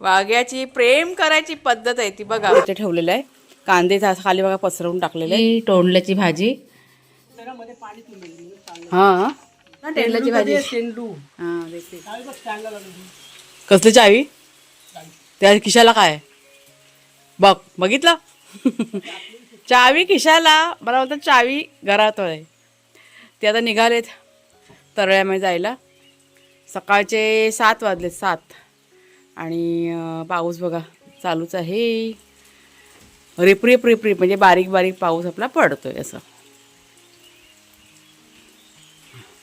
वाघ्याची प्रेम करायची पद्धत आहे ती बघा. इथे ठेवलेलं आहे. कांदे था- खाली बघा पसरवून टाकलेले आहे तोंडल्याची भाजी. हा. तेंडल्याची भाजी. हा देते. कसली चावी? त्या खिशाला काय? बघ बघितलं? चावी खिशाला मला बोलतात चावी घरात आहे. ते आता निघालेत तरळ्यामध्ये जायला. सकाळचे सात वाजलेत सात. आणि पाऊस बघा चालूच आहे. रिप रिप म्हणजे बारीक बारीक पाऊस आपला पडतो आहे असं.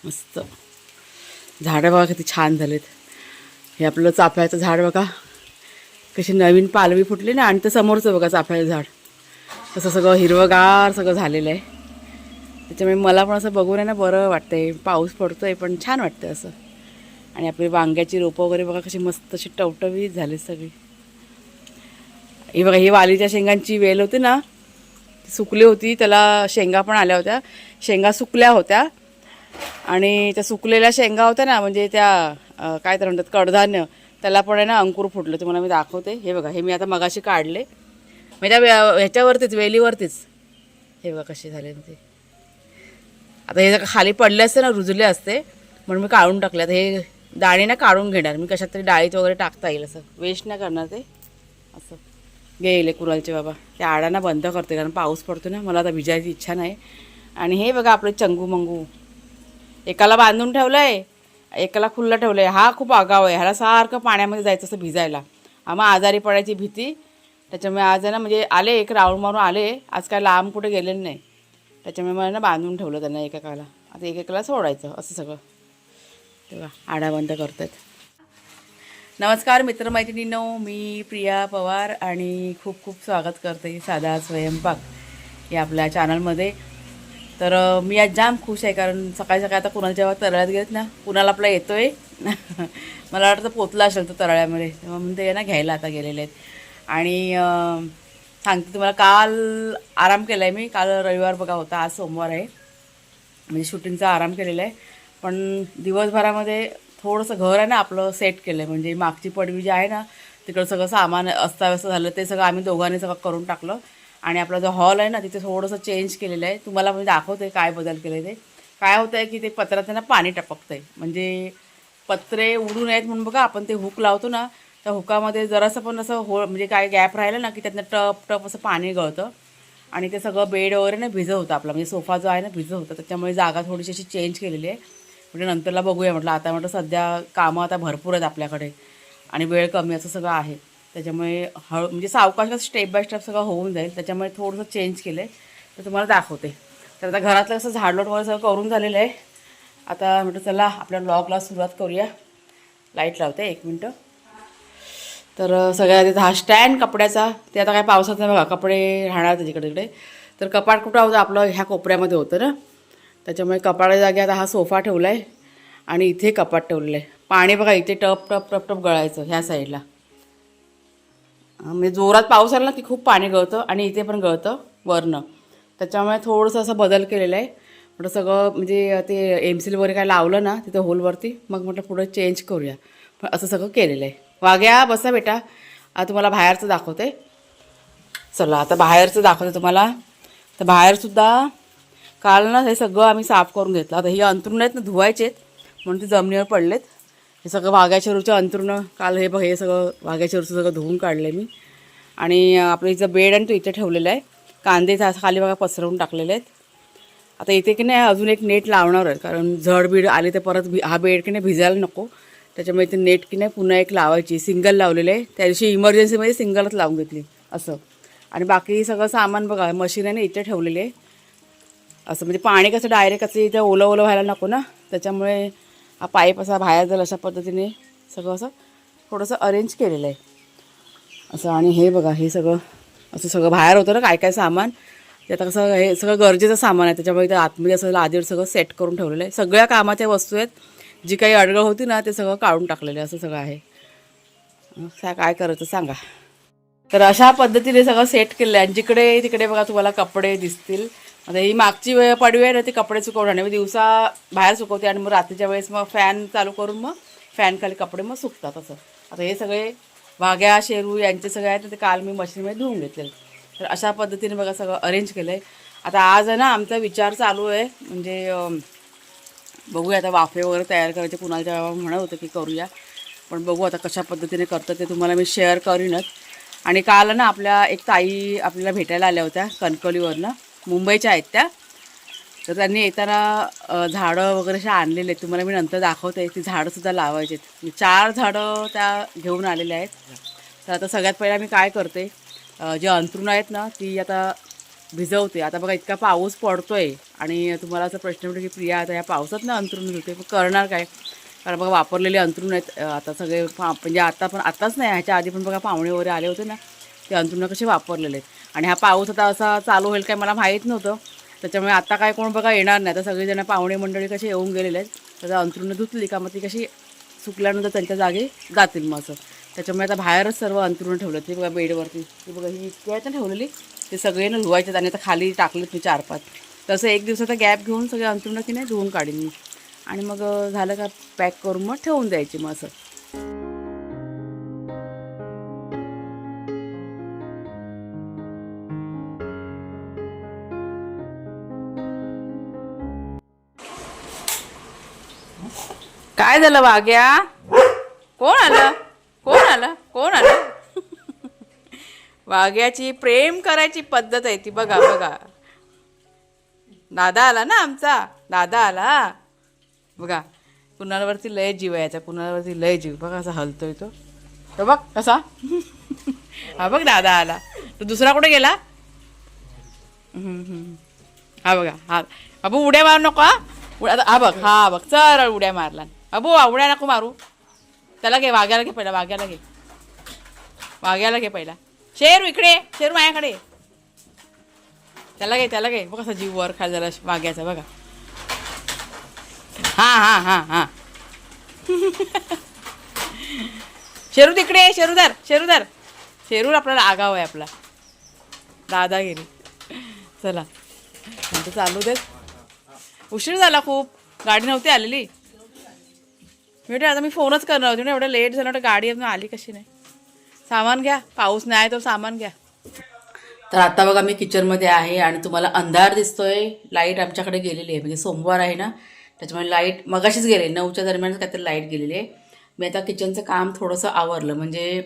मस्त. झाडं बघा किती छान झालेत. हे आपलं चाफ्याचं झाड बघा. कशी नवीन पालवी फुटली ना आणि ते समोरचं बघा चाफ्याचं झाड. तसं सगळं हिरवंगार सगळं झालेलं आहे. त्याच्यामुळे मला पण असं बघून आहे ना बरं वाटतंय. पाऊस पडतो आहे पण छान वाटतं असं. आणि आपली वांग्याची रोपं वगैरे बघा कशी मस्त अशी टवटवीत झाली सगळी. ही बघा ही वालीच्या शेंगांची वेल होती ना सुकली होती त्याला शेंगा पण आल्या होत्या. शेंगा सुकल्या होत्या. आणि त्या सुकलेल्या शेंगा होत्या ना म्हणजे त्या काय तर म्हणतात कडधान्य त्याला पण आहे ना अंकुर फुटलं. तुम्हाला मी दाखवते. हे बघा हे मी आता मगाशी काढले. म्हणजे त्या वे- ह्याच्यावरतीच वेलीवरतीच. हे बघा कसे झाले ते. आता हे जर खाली पडले असते ना रुजले असते म्हणून मी काढून टाकले. आता हे दाणे ना काढून घेणार. मी कशात तरी डाळीत वगैरे टाकता येईल असं. वेस्ट नाही करणार ते. असं. गेले कुरालचे बाबा. त्या आडांना बंद करते कारण पाऊस पडतो ना. मला आता भिजायची इच्छा नाही. आणि हे बघा आपलं चंगू मंगू. एकाला बांधून ठेवलं आहे एकाला खुल्लं ठेवलं आहे हा खूप आगाव आहे. ह्याला सारखं पाण्यामध्ये जायचं असं भिजायला. आम्हा आजारी पडायची भीती. त्याच्यामुळे आज आहे ना म्हणजे आले एक राऊंड मारून आले. आज काय लांब कुठे गेलेलं नाही. त्याच्यामुळे मला ना बांधून ठेवलं त्यांना एकेकाला. आता एकेकाला सोडायचं असं सगळं. तेव्हा आडा बंद करतात. नमस्कार मित्रमैत्रिणींनो मी प्रिया पवार आणि खूप खूप स्वागत करते साधा स्वयंपाक या आपल्या चॅनलमध्ये तर मी आज जाम खुश आहे कारण सकाळी सकाळी आता कुणाला जेव्हा तरळ्यात गेलेत ना कुणाला आपला येतो आहे मला वाटतं पोचला असेल तो तरळ्यामध्ये तेव्हा ते ना घ्यायला आता गेलेले आहेत. आणि सांगते तुम्हाला काल आराम केला आहे मी. काल रविवार बघा होता आज सोमवार आहे. म्हणजे शूटिंगचा आराम केलेला आहे. पण दिवसभरामध्ये थोडंसं घर आहे ना आपलं सेट केलं आहे म्हणजे मागची पडवी जी आहे ना तिकडं सगळं सामान अस्ताव्यस्त झालं ते सगळं आम्ही दोघांनी सगळं करून टाकलं. आणि आपला जो हॉल आहे ना तिथे थोडंसं चेंज केलेलं आहे. तुम्हाला म्हणजे दाखवते काय बदल केले ते. काय होतं आहे की ते पत्रात त्यांना ना पाणी टपकतं आहे म्हणजे पत्रे उडू नयेत म्हणून बघा आपण ते हुक लावतो ना त्या हुकामध्ये जरासं पण असं हो म्हणजे काय गॅप राहिलं ना की त्यातनं टप टप असं पाणी गळतं. आणि ते सगळं बेड वगैरे ना भिजत होतं आपला. म्हणजे सोफा जो आहे ना भिजत होता त्याच्यामुळे जागा थोडीशी अशी चेंज केलेली आहे. म्हणजे नंतरला बघूया. म्हटलं आता म्हटलं सध्या कामं आता भरपूर आहेत आपल्याकडे. आणि वेळ कमी असं सगळं आहे. त्याच्यामुळे हळू म्हणजे सावकाश स्टेप बाय स्टेप सगळं होऊन जाईल. त्याच्यामुळे थोडंसं चेंज केलं आहे तर तुम्हाला दाखवते. तर आता घरातलं असं झाडलोट वगैरे सगळं करून झालेलं आहे. आता म्हटलं चला आपल्या ब्लॉगला सुरुवात करूया. लाइट लावते एक मिनटं. तर सगळ्या तिथं हा स्टँड कपड्याचा. ते आता काय पावसाचा बघा कपडे राहणार तिकडे तिकडे. तर कपाट कुठं होतं आपलं ह्या कोपऱ्यामध्ये होतं ना? त्याच्यामुळे कपाटाच्या जागी आता हा सोफा ठेवला आहे आणि इथे कपाट ठेवलेलं आहे. पाणी बघा इथे टप टप टप टप गळायचं ह्या साईडला. म्हणजे जोरात पाऊस आला ना की खूप पाणी गळतं आणि इथे पण गळतं वरनं. त्याच्यामुळे थोडंसं असं बदल केलेला आहे. म्हटलं सगळं म्हणजे ते एम सील वगैरे काय लावलं ना तिथं होलवरती मग म्हटलं पुढं चेंज करूया. पण असं सगळं केलेलं आहे. वाग्या बसा बेटा. आता तुम्हाला बाहेरचं दाखवते. चला आता बाहेरचं दाखवते तुम्हाला. तर बाहेरसुद्धा काल ना हे सगळं आम्ही साफ करून घेतलं. आता हे अंतरुण आहेत ना धुवायचे आहेत म्हणून ते जमिनीवर पडलेत. हे सगळं वाघ्याच्या अंतरुणं काल हे बघ हे सगळं वाघ्याच्या रुचं सगळं धुवून काढलं आहे मी. आणि आपलं इथं बेड आणि तो इथे ठेवलेला आहे. कांदे खाली बघा पसरवून टाकलेले आहेत. आता इथे की नाही अजून एक नेट लावणार आहे कारण झड बीड आले तर परत भि हा बेड की नाही भिजायला नको. त्याच्यामुळे ते नेट की नाही पुन्हा एक लावायची सिंगल लावलेलं आहे. त्या दिवशी इमर्जन्सीमध्ये सिंगलच लावून घेतली असं. आणि बाकी सगळं सामान बघा मशीन आहे ना इथे ठेवलेले आहे. असं म्हणजे पाणी कसं डायरेक्ट असं इथे ओलं ओलं व्हायला नको ना? त्याच्यामुळे हा पाईप असा बाहेर जाईल अशा पद्धतीने सगळं असं थोडंसं अरेंज केलेलं आहे. असं आणि हे बघा हे सगळं असं सगळं बाहेर होतं ना काय काय सामान. ते आता कसं हे सगळं गरजेचं सामान आहे. त्याच्यामुळे ते आतमध्ये असं लादीवर सगळं सेट करून ठेवलेलं आहे. सगळ्या कामाच्या वस्तू आहेत. जी काही अडगळ होती ना ते सगळं काढून टाकलेलं आहे. असं सगळं आहे. काय काय करायचं सांगा. तर अशा पद्धतीने सगळं सेट केलं आहे. आणि जिकडे तिकडे बघा तुम्हाला कपडे दिसतील. आता ही मागची वेळ पडवी आहे ना ती कपडे सुकवणार नाही. मी दिवसा बाहेर सुकवते आणि मग रात्रीच्या वेळेस मग फॅन चालू करून मग फॅन खाली कपडे मग सुकतात असं. आता हे सगळे वाघ्या शेरू यांचे सगळे आहेत ते काल मी मशीनमध्ये धुवून घेतले तर अशा पद्धतीने बघा सगळं अरेंज केलं आहे आता आज आहे ना आमचा विचार चालू आहे. म्हणजे बघूया आता वाफे वगैरे तयार करायचे. कुणाच्या जेव्हा म्हणत होतं की करूया. पण बघू आता कशा पद्धतीने करतं ते तुम्हाला मी शेअर करीनच. आणि काल ना आपल्या एक ताई आपल्याला भेटायला आल्या होत्या कणकवलीवरनं. मुंबईच्या आहेत त्या. तर त्यांनी येताना झाडं वगैरे अशा आणलेले आहेत. तुम्हाला मी नंतर दाखवते. ती झाडंसुद्धा लावायची आहेत. म्हणजे चार झाडं त्या घेऊन आलेल्या आहेत. तर आता सगळ्यात पहिला मी काय करते जे अंथरुण आहेत ना ती आता भिजवते. आता बघा इतका पाऊस पडतो आहे आणि तुम्हाला असं प्रश्न पडतो की प्रिया आता या पावसात ना अंथरुण धुते मग करणार काय? कारण बघा वापरलेले अंथरुण आहेत. आता सगळे म्हणजे आता पण आताच नाही. ह्याच्या आधी पण बघा पाहुणे वगैरे आले होते ना. ते अंथरुणं कसे वापरलेले आहेत. आणि हा पाऊस आता असा चालू होईल काय मला माहीत नव्हतं. त्याच्यामुळे आता काय कोण बघा येणार नाही. आता सगळेजण पाहुणे मंडळी कसे येऊन गेलेले आहेत. त्याचा अंथरुणं धुतली का मग ती कशी सुकल्यानंतर त्यांच्या जागी जातील मग असं. त्याच्यामुळे आता बाहेरच सर्व अंथरुणं ठेवलं ते बघा बेडवरती. ती बघा ही इतकी आहे ना ठेवलेली. ते सगळे ना धुवायचे आणि आता खाली टाकलेत मी चार पाच तसं एक दिवसाचा गॅप घेऊन सगळे अंथरुणं की नाही धुवून काढीन मी. आणि मग झालं का पॅक करून मग ठेवून द्यायची मग असं. काय झालं वाघ्या? कोण आलं? कोण आलं? कोण आलं? वाघ्याची प्रेम करायची पद्धत आहे ती. बघा बघा. दादा आला ना आमचा? दादा आला. बघा कुणालावरती लय जीव यायचा कुणालावरती लय जीव. बघा असा हलतोय तो. तो बघ कसा. हा बघ दादा आला. तो दुसरा कुठे गेला? हा बघा हा. बाबू उड्या मारू नको हा. हा बघ हा बघ. सरळ उड्या मारला. अबो आवड्या नको मारू. त्याला घे वाघ्याला घे पहिला वाघ्याला घे. वाघ्याला घे पहिला. शेरू इकडे शेरू माझ्याकडे त्याला घे त्याला घे. बघ कसा जीव वर खाल झाला वाघ्याचा बघा. हां हां हां हां. शेरू तिकडे शेरूधर शेरूधर शेरू आपल्याला आगाव आहे आपला. दादागिरी. चला. चालू देत उशीर झाला खूप. गाडी नव्हती आलेली. बेटे आता मी फोनच करणार होती. ना एवढं लेट झालं तर गाडी अजून आली कशी नाही? सामान घ्या. पाऊस नाही तर सामान घ्या. तर आता बघा मी किचनमध्ये आहे आणि तुम्हाला अंधार दिसतोय. लाइट आमच्याकडे गेलेली आहे. म्हणजे सोमवार आहे ना त्याच्यामुळे लाइट मगाशीच गेले नऊच्या दरम्यान काहीतरी लाइट गेलेली आहे. मी आता किचनचं काम थोडंसं आवरलं. म्हणजे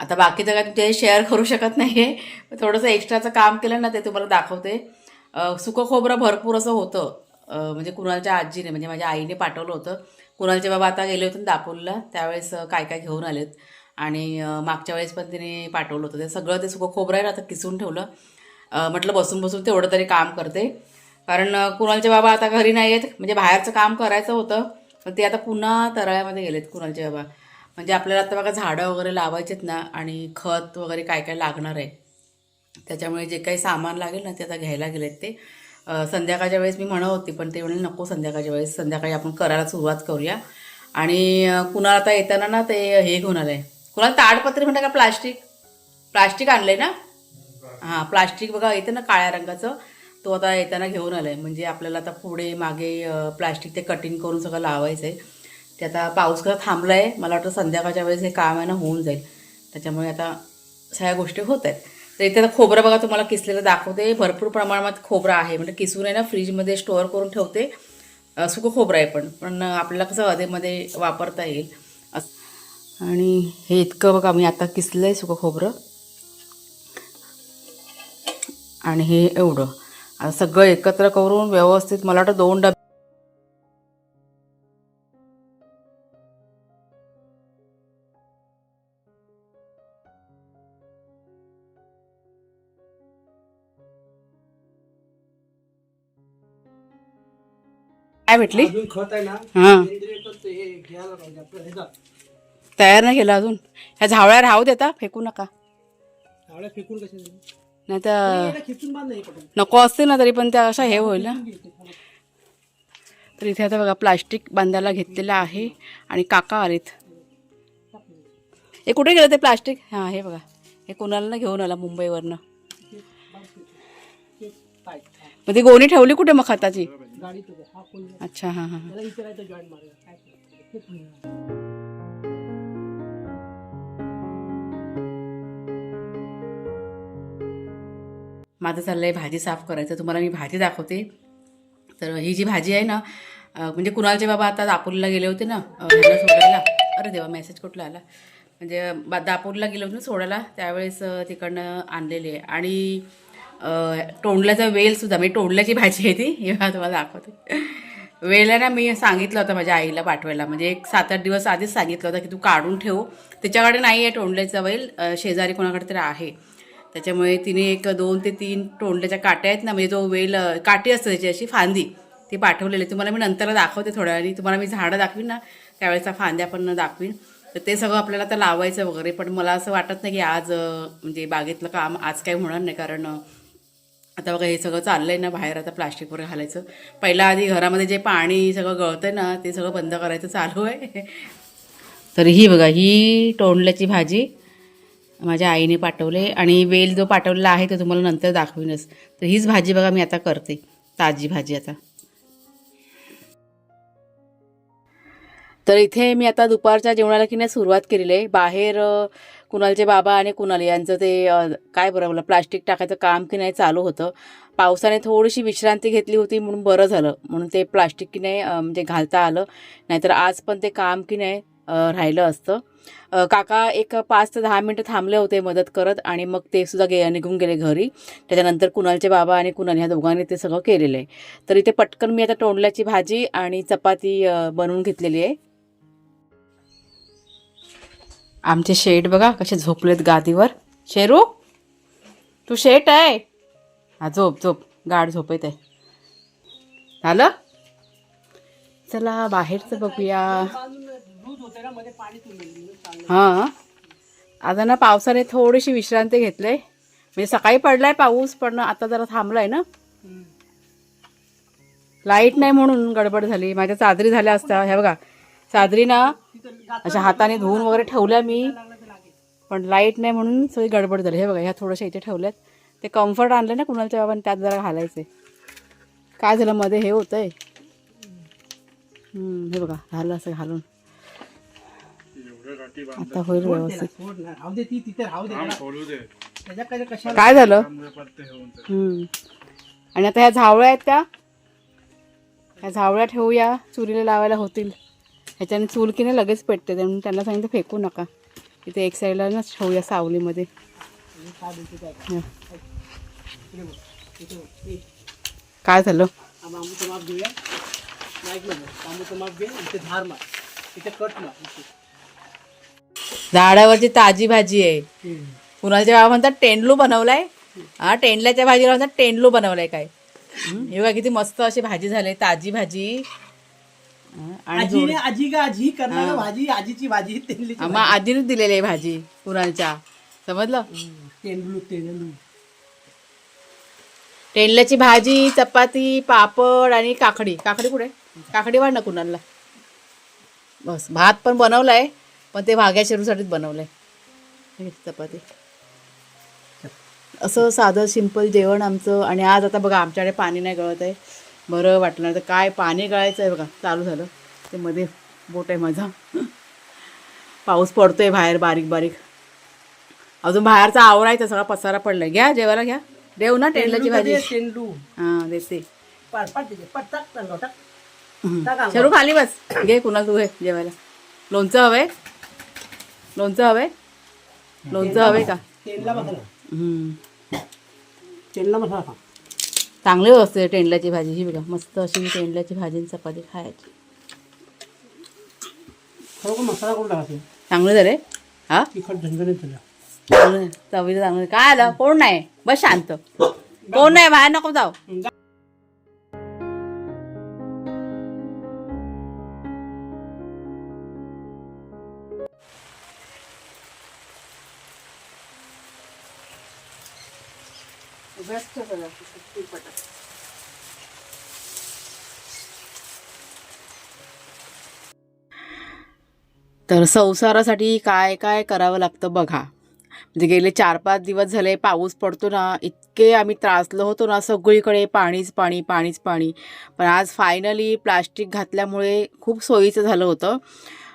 आता बाकीचं काय तुमच्या शेअर करू शकत नाही आहे थोडंसं एक्स्ट्राचं काम केलं ना ते तुम्हाला दाखवते. सुखं सुकं खोबरं भरपूर असं होतं. म्हणजे कुणालच्या आजीने म्हणजे माझ्या आईने पाठवलं होतं. कुणालचे बाबा आता गेले होते ना दापोलीला त्यावेळेस काय काय घेऊन आलेत. आणि मागच्या वेळेस पण तिने पाठवलं होतं. ते सगळं ते सुकं खोबरं आहे ना आता किसून ठेवलं. म्हटलं बसून बसून तेवढं तरी काम करते. कारण कुणालचे बाबा आता घरी नाही आहेत. म्हणजे बाहेरचं काम करायचं होतं पण ते आता पुन्हा तराळ्यामध्ये गेलेत कुणालचे बाबा. म्हणजे आपल्याला आता बघा झाडं वगैरे लावायचेत ना आणि खत वगैरे काय काय लागणार आहे. त्याच्यामुळे जे काही सामान लागेल ना ते आता घ्यायला गेलेत ते. संध्याकाळच्या वेळेस मी म्हणत होती पण ते म्हणे नको संध्याकाळच्या वेळेस संध्याकाळी आपण करायला सुरुवात करूया. आणि कुणाला आता येताना ना ते हे घेऊन आलं. आहे कुणाला ताडपत्री म्हणता का प्लास्टिक? प्लास्टिक आणलं आहे ना? हां प्लास्टिक बघा येतं ना काळ्या रंगाचं. तो आता येताना घेऊन आला आहे म्हणजे आपल्याला आता पुढे मागे प्लास्टिक ते कटिंग करून सगळं लावायचं आहे ते आता पाऊस कसा थांबला आहे मला वाटतं संध्याकाळच्या वेळेस हे काम आहे ना होऊन जाईल. त्याच्यामुळे आता सगळ्या गोष्टी होत आहेत. तर इथे आता खोबरं बघा तुम्हाला किसलेलं दाखवते. भरपूर प्रमाणात खोबरं आहे. म्हणजे किसून आहे ना फ्रीजमध्ये स्टोअर करून ठेवते. सुकं खोबरं आहे पण. पण आपल्याला कसं अधेमध्ये वापरता येईल. असं. आणि हे इतकं बघा मी आता किसलं आहे सुकं खोबरं. आणि हे एवढं. आता सगळं एकत्र करून व्यवस्थित मला वाटतं दोन डबे काय भेटली? हां. तयार नाही केलं अजून. ह्या झावळ्या राहू देता फेकू नका. नाही तर नको असते ना तरी पण त्या अशा हे होईल ना. तर इथे आता बघा प्लास्टिक बांधायला घेतलेलं आहे आणि काका आलेत. हे कुठे गेलं ते प्लास्टिक? हां हे बघा. हे कोणाला ना घेऊन आला मुंबईवरनं. मग ती गोणी ठेवली कुठे मग खताची? अच्छा हां हां माझं चाललं आहे भाजी साफ करायचं. तुम्हाला मी भाजी दाखवते. तर ही जी भाजी आहे ना म्हणजे कुणालचे बाबा आता दापोलीला गेले होते ना सोडायला. अरे देवा मेसेज कुठला आला? म्हणजे दापोलीला गेले होते ना सोडायला त्यावेळेस तिकडनं आणलेले. आणि तोंडल्याचा वेलसुद्धा म्हणजे तोंडल्याची भाजी आहे ती हे तुम्हाला दाखवते. वेळेला ना मी सांगितलं होतं माझ्या आईला पाठवायला. म्हणजे एक सात आठ दिवस आधीच सांगितलं होतं की तू काढून ठेव. त्याच्याकडे नाही आहे टोंडल्याचा वेल शेजारी कोणाकडे तरी आहे. त्याच्यामुळे तिने एक दोन ते तीन टोंडल्याच्या काट्या आहेत ना म्हणजे जो वेल अं, काठी असते त्याची अशी फांदी ती पाठवलेली तुम्हाला मी नंतर दाखवते थोड्या वेळाने. तुम्हाला मी झाडं दाखवीन ना त्यावेळेचा फांद्या पण दाखवीन. तर ते सगळं आपल्याला आता लावायचं वगैरे. पण मला असं वाटत नाही की आज म्हणजे बागेतलं काम आज काही होणार नाही. कारण आता बघा हे सगळं चाललं आहे ना बाहेर आता प्लास्टिक वगैरे घालायचं. पहिला आधी घरामध्ये जे पाणी सगळं गळतं ना ते सगळं बंद करायचं चालू आहे. तर ही बघा ही टोंडल्याची भाजी माझ्या आईने पाठवले आणि वेल जो पाठवलेला आहे तो तुम्हाला नंतर दाखवीनच. तर हीच भाजी बघा मी आता करते. ताजी भाजी आता. तर इथे मी आता दुपारच्या जेवणाला की नाही सुरुवात केलेली आहे. बाहेर कुणालचे बाबा आणि कुणाल यांचं ते काय बरं प्लास्टिक टाकायचं काम की नाही चालू होतं. पावसाने थोडीशी विश्रांती घेतली होती म्हणून बरं झालं. म्हणून ते प्लास्टिक की नाही म्हणजे घालता आलं. नाहीतर आज पण ते काम की नाही राहिलं असतं. काका एक पाच ते दहा मिनटं थांबले होते मदत करत आणि मग ते सुद्धा गे निघून गेले घरी. त्याच्यानंतर कुणालचे बाबा आणि कुणाल ह्या दोघांनी ते सगळं केलेलं आहे. तर इथे पटकन मी आता तोंडल्याची भाजी आणि चपाती बनवून घेतलेली आहे. आमचे शेड बघा कसे झोपलेत गादीवर. शेरू तू शेट आहे? हा झोप झोप. गाड झोपेत आहे. झालं? चला बाहेरचं बघूया. हां. आता ना पावसाने थोडीशी विश्रांती घेतली. म्हणजे सकाळी पडलाय पाऊस पण आता जरा थांबलाय ना. लाइट नाही म्हणून गडबड झाली. माझ्या चादरी झाल्या असत्या. ह्या बघा. सादरी ना अशा हाताने धुवून वगैरे ठेवल्या मी. पण लाइट नाही म्हणून सगळी गडबड झाली. हे बघा ह्या थोड्याशा इथे ठेवल्यात. ते कम्फर्ट आणलं ना कुणालच्या बाबांनी त्यात जरा घालायचे काय झालं मध्ये हे होतंय. हम्म, हे बघा झालं असं घालून. आता होईल व्यवस्थित. काय झालं? हम्म. आणि आता ह्या झावळ्या आहेत त्या. ह्या झावळ्या ठेवूया. चुरीला लावायला होतील. ह्याच्याने चूल की नाही लगेच पेटते म्हणून त्यांना सांगितलं फेकू नका. इथे एक साईडला ना ठेवूया सावलीमध्ये. काय झालं? बांबूचं माप घेऊया माईकमध्ये बांबूचं माप घे इथे धार मार इथे कट मार इथे. झाडावरची ताजी भाजी आहे. कुणाच्या बाबा म्हणतात टेंडलू बनवलाय. हा टेंडल्याच्या भाजीला म्हणतात टेंडलू बनवलाय काय? हं, बघा किती मस्त अशी भाजी झाली ताजी भाजी. आजीने आजी का आजी करणार भाजी आजीची भाजी मग आजीनेच दिलेली आहे भाजी कुणालच्या समजलं? तेंडलू तेंडलू. टेंडल्याची भाजी चपाती पापड आणि काकडी. काकडी कुठे? काकडी वाढ ना कुणाला. बस भात पण बनवलाय पण ते भाग्या शिरूसाठीच बनवलंय. चपाती. असं साधं सिंपल जेवण आमचं. आणि आज आता बघा आमच्याकडे पाणी नाही गळत आहे. बरं वाटलं तर काय पाणी गळायचं आहे बघा चालू झालं. ते मध्ये बोट आहे माझा. पाऊस पडतोय बाहेर बारीक बारीक. अजून बाहेरचा आवरायचा सगळा पसारा पडलाय. घ्या जेवायला घ्या. देऊ ना टेंडल्याची भाजी. तेंडू हां देते. शरू खाली बस. घे कुणाल तू घे जेवायला. लोणचं हवंय? लोणचं हवंय? लोणचं हवंय का? तेंडला मसाला हम्म. तेंडला मसाला चांगली असते टेंडल्याची भाजी. ही बघा मस्त अशी टेंडल्याची भाजी चपाती खायची. खरोखर मसाला कोण टाकायचे चांगलं झाले हा? तिखट झणझणीत झालं. चांगलं चवीला चांगलं काय आलं कोण नाही? बस शांत. कोण नाही? बाहेर नको जाऊ. तर संसारासाठी काय काय करावं लागतं बघा. म्हणजे गेले चार पाच दिवस झाले पाऊस पडतो ना इतके आम्ही त्रासलो होतो ना सगळीकडे पाणीच पाणी पाणीच पाणी. पण आज फायनली प्लास्टिक घातल्यामुळे खूप सोयीचं झालं होतं.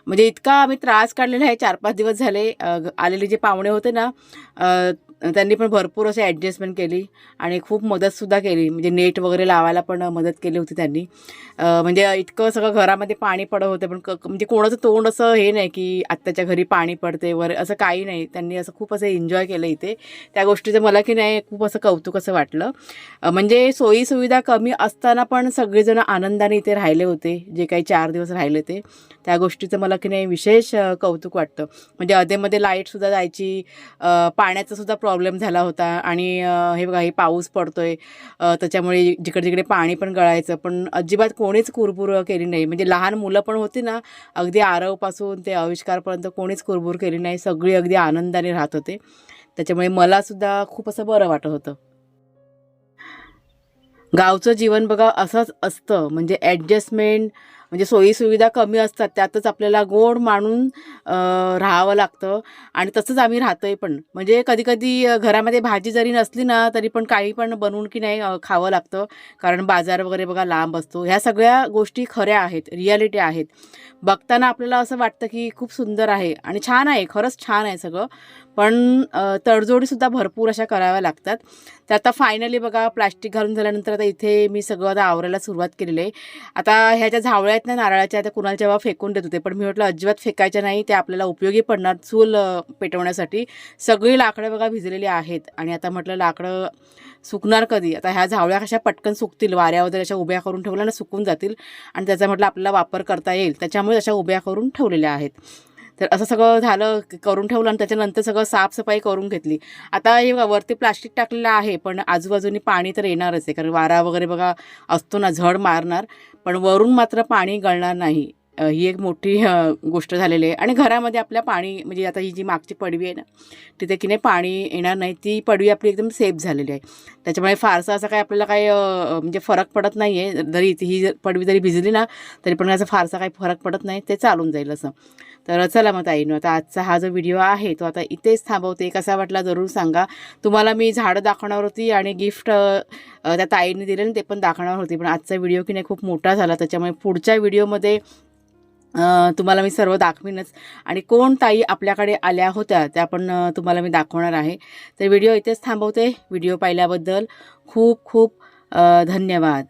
म्हणजे इतका आम्ही त्रास काढलेला आहे चार पाच दिवस झाले आलेले जे पाहुणे होते ना त्यांनी पण भरपूर असे ॲडजस्टमेंट केली आणि खूप मदतसुद्धा केली. म्हणजे नेट वगैरे लावायला पण मदत केली होती त्यांनी. म्हणजे इतकं सगळं घरामध्ये पाणी पडत होतं. पण क- म्हणजे कोणाचं तोंड असं हे नाही की आत्ताच्या घरी पाणी पडते वर असं काही नाही. त्यांनी असं खूप असं एन्जॉय केलं इथे. त्या गोष्टीचं मला की नाही खूप असं कौतुक असं वाटलं. म्हणजे सोयीसुविधा कमी असताना पण सगळेजण आनंदाने इथे राहिले होते. जे काही चार दिवस राहिले ते. त्या गोष्टीचं मला की नाही विशेष कौतुक वाटतं. म्हणजे अधेमध्ये लाईटसुद्धा जायची पाण्याचंसुद्धा पाण्याचा प्रॉब्लेम झाला होता. आणि हे बघा हे पाऊस पडतोय. त्याच्यामुळे जिकडे तिकडे पाणी पण गळायचं. पण अजिबात कोणीच कुरबुर केली नाही. म्हणजे लहान मुलं पण होती ना अगदी आरवपासून ते आविष्कारपर्यंत कोणीच कुरबुर केली नाही. सगळी अगदी आनंदाने राहत होते. त्याच्यामुळे मलासुद्धा खूप असं बरं वाटत होतं. गावचं जीवन बघा असंच असतं. म्हणजे ॲडजस्टमेंट म्हणजे सोयीसुविधा कमी असतात त्यातच आपल्याला गोड मानून राहावं लागतं. आणि तसंच आम्ही राहतो आहे पण. म्हणजे कधीकधी घरामध्ये भाजी जरी नसली ना तरी पण काही पण बनवून की नाही खावं लागतं. कारण बाजार वगैरे बघा लांब असतो. ह्या सगळ्या गोष्टी खऱ्या आहेत रियालिटी आहेत. बघताना आपल्याला असं वाटतं की खूप सुंदर आहे. आणि छान आहे खरंच छान आहे सगळं. पण तडजोडीसुद्धा भरपूर अशा कराव्या लागतात. तर आता फायनली बघा प्लास्टिक घालून झाल्यानंतर आता इथे मी सगळं आता आवरायला सुरुवात केलेली आहे. आता ह्या ज्या झावळ्या आहेत ना नारळाच्या त्या कुणाला जेव्हा फेकून देत होते पण मी म्हटलं अजिबात फेकायच्या नाही ते आपल्याला उपयोगी पडणार चूल पेटवण्यासाठी. सगळी लाकडं बघा भिजलेली आहेत आणि आता म्हटलं लाकडं सुकणार कधी? आता ह्या झावळ्या कशा पटकन सुकतील? वाऱ्या वगैरे अशा उभ्या करून ठेवल्या ना सुकून जातील. आणि त्याचा म्हटलं आपल्याला वापर करता येईल. त्याच्यामुळे अशा उभ्या करून ठेवलेल्या आहेत. तर असं सगळं झालं करून ठेवलं आणि त्याच्यानंतर सगळं साफसफाई करून घेतली. आता हे बघा वरती प्लास्टिक टाकलेलं आहे पण आजूबाजूनी पाणी तर येणारच आहे कारण वारा वगैरे बघा असतो ना झड मारणार पण वरून मात्र पाणी गळणार नाही. ही एक मोठी गोष्ट झालेली आहे. आणि घरामध्ये आपल्या पाणी म्हणजे आता ही जी मागची पडवी आहे ना तिथे की नाही पाणी येणार नाही. ती पडवी आपली एकदम सेफ झालेली आहे. त्याच्यामुळे फारसा असा काही आपल्याला काही म्हणजे फरक पडत नाही आहे जरी ही जर पडवी जरी भिजली ना तरी पण याचा फारसा काही फरक पडत नाही. ते चालून जाईल असं. तर चला मग ताईनो आता आजचा हा जो व्हिडिओ आहे तो आता इथेच थांबवते. कसा वाटला जरूर सांगा. तुम्हाला मी झाडं दाखवणार होती आणि गिफ्ट त्या ताईने दिले ते पण दाखवणार होती. पण आजचा व्हिडिओ की नाही खूप मोठा झाला. त्याच्यामुळे पुढच्या व्हिडिओमध्ये तुम्हाला मी सर्व दाखवीनच. आणि कोण ताई आपल्याकडे आल्या होत्या त्या पण तुम्हाला मी दाखवणार आहे. तर व्हिडिओ इथेच थांबवते. व्हिडिओ पाहिल्याबद्दल खूप खूप धन्यवाद.